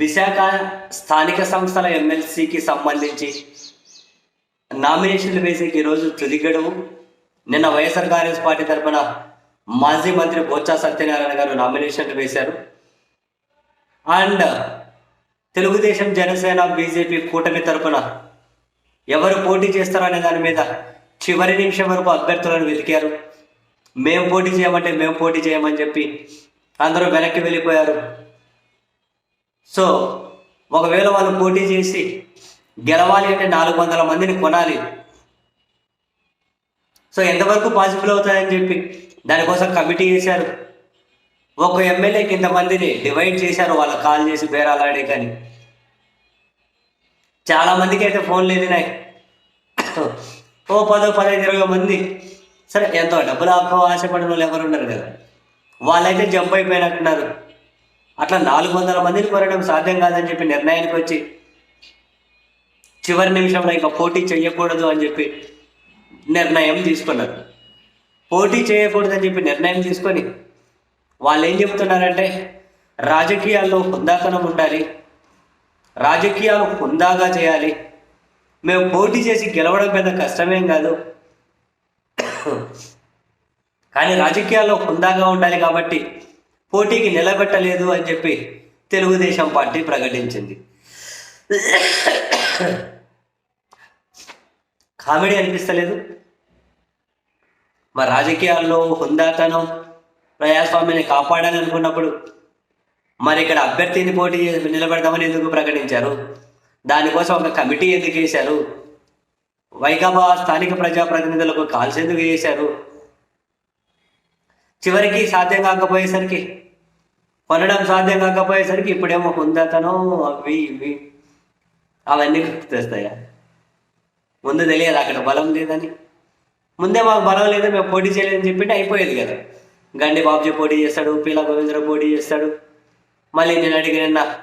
విశాఖ స్థానిక సంస్థల ఎమ్మెల్సీకి సంబంధించి నామినేషన్లు వేసేకి ఈరోజు తుది గడువు నిన్న వైఎస్ఆర్ కాంగ్రెస్ పార్టీ తరఫున మాజీ మంత్రి బొత్స సత్యనారాయణ గారు నామినేషన్లు వేశారు. అండ్ తెలుగుదేశం జనసేన బీజేపీ కూటమి తరఫున ఎవరు పోటీ చేస్తారనే దాని మీద చివరి నిమిషం వరకు అభ్యర్థులను వెతికారు. మేము పోటీ చేయమంటే మేము పోటీ చేయమని చెప్పి అందరూ వెనక్కి వెళ్ళిపోయారు. సో ఒకవేళ వాళ్ళు పోటీ చేసి గెలవాలి అంటే నాలుగు వందల మందిని కొనాలి. సో ఎంతవరకు పాసిబుల్ అవుతుందని చెప్పి దానికోసం కమిటీ చేశారు ఒక ఎమ్మెల్యేకి ఇంతమందిని డివైడ్ చేశారు వాళ్ళ కాల్ చేసి బేరాలాడే కానీ. చాలా మందికి అయితే ఫోన్లు వెళ్ళినాయి ఓ పదో పదహైదు ఇరవై మంది. సరే ఎంతో డబ్బులు ఆకో ఆశపడిన వాళ్ళు ఎవరు ఉన్నారు కదా? వాళ్ళైతే జంప్ అయిపోయినట్టున్నారు. అట్లా నాలుగు వందల మందిని కొనడం సాధ్యం కాదని చెప్పి నిర్ణయానికి వచ్చి చివరి నిమిషంలో ఇంకా పోటీ చేయకూడదు అని చెప్పి నిర్ణయం తీసుకున్నారు. పోటీ చేయకూడదని చెప్పి నిర్ణయం తీసుకొని వాళ్ళు ఏం చెబుతున్నారంటే రాజకీయాల్లో హుందాతనం ఉండాలి రాజకీయాలు హుందాగా చేయాలి మేము పోటీ చేసి గెలవడం పెద్ద కష్టమేం కాదు. కానీ రాజకీయాల్లో హుందాగా ఉండాలి కాబట్టి పోటీకి నిలబెట్టలేదు అని చెప్పి తెలుగుదేశం పార్టీ ప్రకటించింది. కామెడీ అనిపిస్తలేదు. మా రాజకీయాల్లో హుందాతనం ప్రజాస్వామ్యాన్ని కాపాడాలి అనుకున్నప్పుడు మరి ఇక్కడ అభ్యర్థిని పోటీ నిలబెడదామని ఎందుకు ప్రకటించారు? దానికోసం ఒక కమిటీ ఎందుకు వేశారు? వైకాపా స్థానిక ప్రజాప్రతినిధులకు కాల్స్ ఎందుకు చేశారు చివరికి సాధ్యం కాకపోయేసరికి కొనడం సాధ్యం కాకపోయేసరికి ఇప్పుడేమో హుందాతనం అవి ఇవి అవన్నీ తెస్తాయా? ముందు తెలియదు అక్కడ బలం లేదని. ముందే మాకు బలం లేదు మేము పోటీ చేయలేదని చెప్పింటే అయిపోయేది కదా. గండి బాబుజీ పోటీ చేస్తాడు పీలా గోవిందరావు పోటీ చేస్తాడు. మళ్ళీ నేను అడిగిన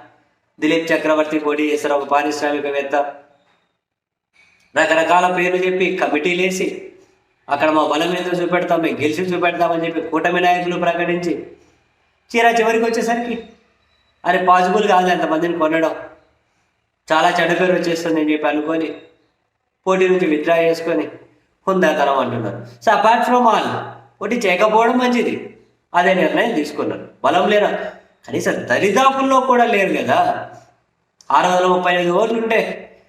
దిలీప్ చక్రవర్తి పోటీ చేస్తారు ఒక పారిశ్రామికవేత్త. రకరకాల పేర్లు చెప్పి కమిటీలు వేసి అక్కడ మా బలం ఏదో చూపెడతాం మేము గెలిచి చూపెడతామని చెప్పి కూటమి నాయకులు ప్రకటించి చీరా చివరికి వచ్చేసరికి అరే పాసిబుల్ కాదు అంతమందిని కొనడం. చాలా చెడ్డ పేరు వచ్చేస్తుంది అని చెప్పి అనుకొని పోటీ నుంచి విత్డ్రా చేసుకొని హుందాతనం అంటున్నారు. సో అపార్ట్ ఫ్రమ్ ఆల్ పోటీ చేయకపోవడం మంచిది. అదే నిర్ణయం తీసుకున్నారు. బలం లేరా కనీసం దరిదాపుల్లో కూడా లేరు కదా. ఆరు వందల ముప్పై ఐదు ఓట్లు ఉంటే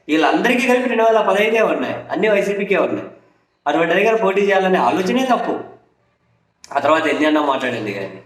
వీళ్ళందరికీ కలిపి రెండు వందల పదహైదే ఉన్నాయి. అన్ని వైసీపీకే ఉన్నాయి. అటువంటి దగ్గర పోటీ చేయాలనే ఆలోచనే తప్పు. ఆ తర్వాత ఎన్ని అన్నా మాట్లాడండి కానీ.